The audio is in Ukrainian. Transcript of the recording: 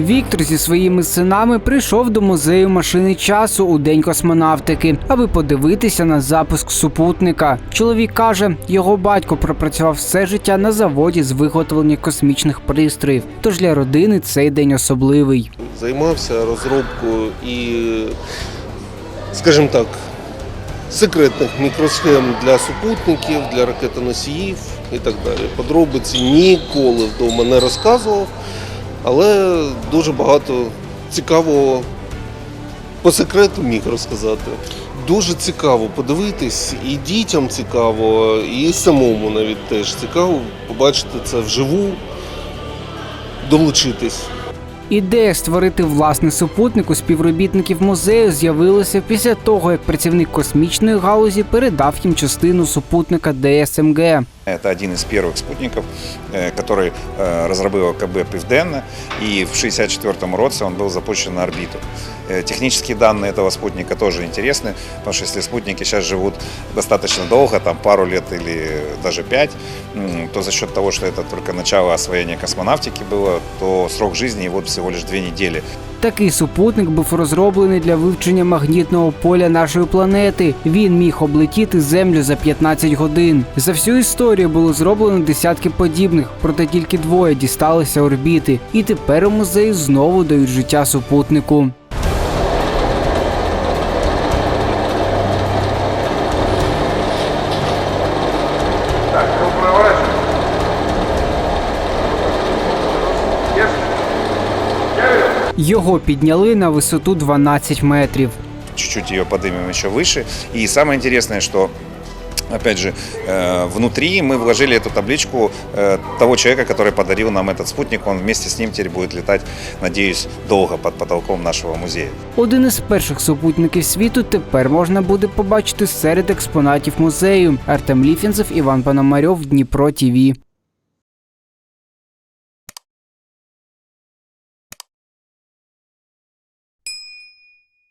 Віктор зі своїми синами прийшов до музею машини часу у день космонавтики, аби подивитися на запуск супутника. Чоловік каже, його батько пропрацював все життя на заводі з виготовлення космічних пристроїв. Тож для родини цей день особливий. Займався розробкою і, скажімо так, секретних мікросхем для супутників, для ракетоносіїв і так далі. Подробиці ніколи вдома не розказував, але дуже багато цікавого по секрету міг розказати. Дуже цікаво подивитись, і дітям цікаво, і самому навіть теж цікаво побачити це вживу, долучитись. Ідея створити власний супутник у співробітників музею з'явилася після того, як працівник космічної галузі передав їм частину супутника ДСМГ. Это один из первых спутников, э, который э, разработал КБ Південне, и в 1964 році он был запущен на орбиту. Э, Технические данные этого спутника тоже интересны, потому что если спутники сейчас живут достаточно долго, там пару лет или даже пять, то за счет того, что это только начало освоения космонавтики было, то срок жизни его всего лишь две недели. Такий супутник був розроблений для вивчення магнітного поля нашої планети. Він міг облетіти Землю за 15 годин. За всю історію було зроблено десятки подібних, проте тільки двоє дісталися орбіти. І тепер у музеї знову дають життя супутнику. Його підняли на висоту 12 метрів. чуть-чуть ее поднимем еще выше. И самое интересное, что Опять же, э, внутри мы вложили эту табличку э, того человека, который подарил нам этот спутник. Он вместе с ним теперь будет летать, надеюсь, долго под потолком нашего музея. Один із перших супутників світу тепер можна буде побачити серед експонатів музею. Артем Ліфінцев, Іван Пономарьов, Дніпро ТІВІ.